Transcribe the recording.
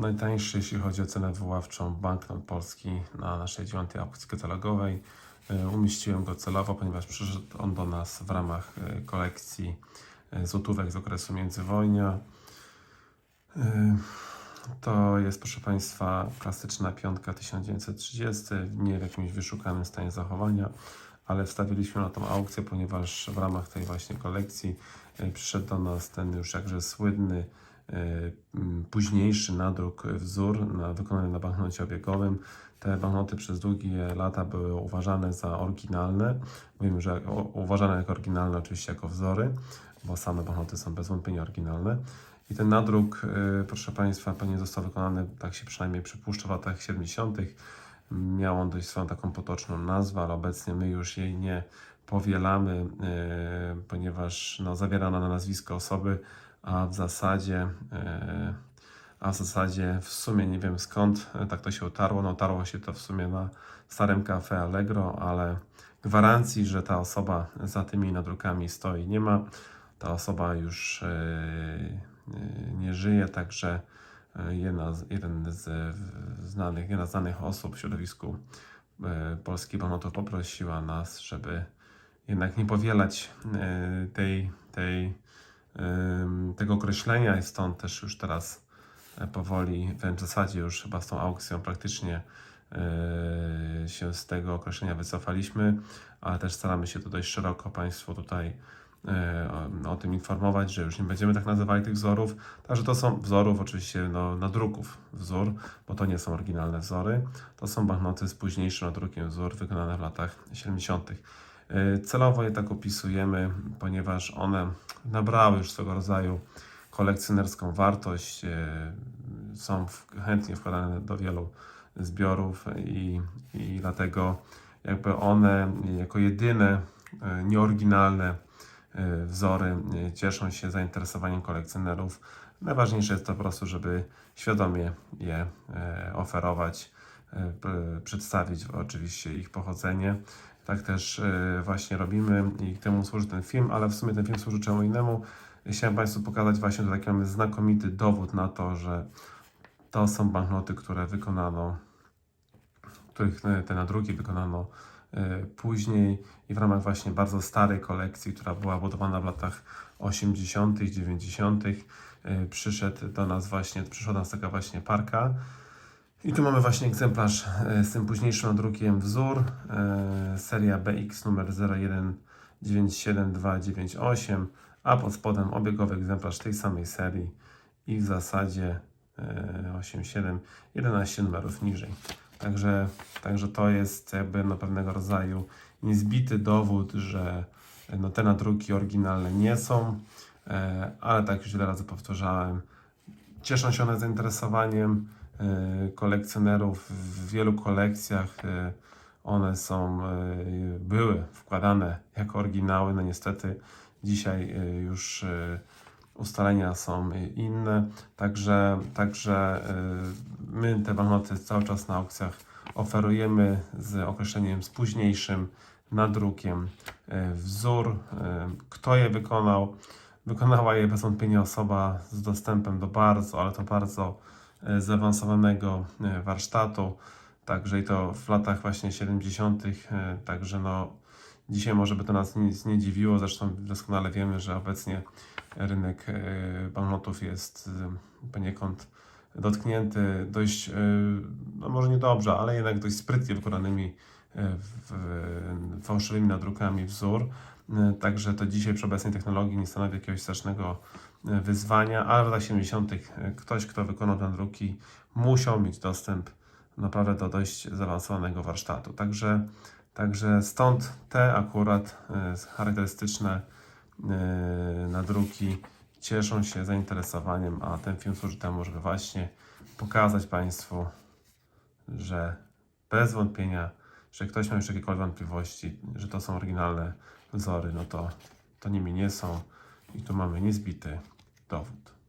Najtańszy, jeśli chodzi o cenę odwoławczą, banknot polski na naszej dziewiątej aukcji katalogowej. E, Umieściłem go celowo, ponieważ przyszedł on do nas w ramach e, kolekcji e, złotówek z okresu międzywojnia. To jest, proszę Państwa, klasyczna piątka 1930, nie w jakimś wyszukanym stanie zachowania, ale wstawiliśmy na tą aukcję, ponieważ w ramach tej właśnie kolekcji przyszedł do nas ten już jakże słynny późniejszy nadruk e, wzór na, wykonany na banknocie obiegowym. Te banknoty przez długie lata były uważane za oryginalne. Mówimy, że uważane jako oryginalne oczywiście jako wzory, bo same banknoty są bez wątpienia oryginalne. I ten nadruk, y, proszę Państwa, pewnie został wykonany, tak się przynajmniej przypuszcza, w latach 70. Miał on dość swoją taką potoczną nazwę, ale obecnie my już jej nie powielamy, y, ponieważ no, zawiera ona nazwisko osoby, a w zasadzie, y, a w zasadzie w sumie nie wiem skąd y, tak to się utarło. No, utarło się to w sumie na starym Cafe Allegro, ale gwarancji, że ta osoba za tymi nadrukami stoi nie ma. Ta osoba już y, nie żyje, także jedna, jeden z znanych, jedna z znanych osób w środowisku polskich banknotów poprosiła nas, żeby jednak nie powielać tej, tej, tego określenia i stąd też już teraz e, powoli, w zasadzie już chyba z tą aukcją praktycznie e, się z tego określenia wycofaliśmy, ale też staramy się tu dość szeroko Państwu tutaj e, o tym informować, że już nie będziemy tak nazywali tych wzorów. Także to są wzorów oczywiście no, nadruków wzór, bo to nie są oryginalne wzory. To są banknoty z późniejszym nadrukiem wzór wykonane w latach 70. E, Celowo je tak opisujemy, ponieważ one nabrały już swego rodzaju kolekcjonerską wartość, e, są chętnie wkładane do wielu zbiorów i, i dlatego jakby one jako jedyne e, nieoryginalne wzory cieszą się zainteresowaniem kolekcjonerów. Najważniejsze jest to po prostu, żeby świadomie je oferować, przedstawić oczywiście ich pochodzenie. Tak też e, właśnie robimy i temu służy ten film, ale w sumie ten film służy czemu innemu. Chciałem Państwu pokazać właśnie, że taki mamy znakomity dowód na to, że to są banknoty, które wykonano, których e, te nadruki wykonano e, później i w ramach właśnie bardzo starej kolekcji, która była budowana w latach 80., 90., e, przyszedł do nas właśnie, przyszła do nas taka właśnie parka. I tu mamy właśnie egzemplarz e, z tym późniejszym nadrukiem wzór, e, seria BX numer 0197298, a pod spodem obiegowy egzemplarz tej samej serii i w zasadzie e, 87, 11 numerów niżej. Także, także to jest jakby no pewnego rodzaju niezbity dowód, że e, no te nadruki oryginalne nie są, e, ale tak już wiele razy powtarzałem, cieszą się one zainteresowaniem e, kolekcjonerów w wielu kolekcjach. e, One są, e, były wkładane jako oryginały. No niestety dzisiaj e, już e, ustalenia są e, inne. Także, także e, my te banknoty cały czas na aukcjach oferujemy z określeniem z późniejszym nadrukiem e, wzór. e, Kto je wykonał? Wykonała je bez wątpienia osoba z dostępem do bardzo, ale to bardzo e, zaawansowanego e, warsztatu. Także i to w latach właśnie 70. e, Także no dzisiaj może by to nas nic nie dziwiło. Zresztą doskonale wiemy, że obecnie rynek e, banknotów jest e, poniekąd dotknięty dość, e, no może niedobrze, ale jednak dość sprytnie wykonanymi e, w- fałszywymi nadrukami wzór. E, Także to dzisiaj przy obecnej technologii nie stanowi jakiegoś strasznego e, wyzwania, ale w latach 70. e, ktoś, kto wykonał te nadruki, musiał mieć dostęp naprawdę do dość zaawansowanego warsztatu. Także, także stąd te akurat e, charakterystyczne e, nadruki cieszą się zainteresowaniem, a ten film służy temu, żeby właśnie pokazać Państwu, że bez wątpienia, że ktoś ma już jakiekolwiek wątpliwości, że to są oryginalne wzory, no to, to nimi nie są. I tu mamy niezbity dowód.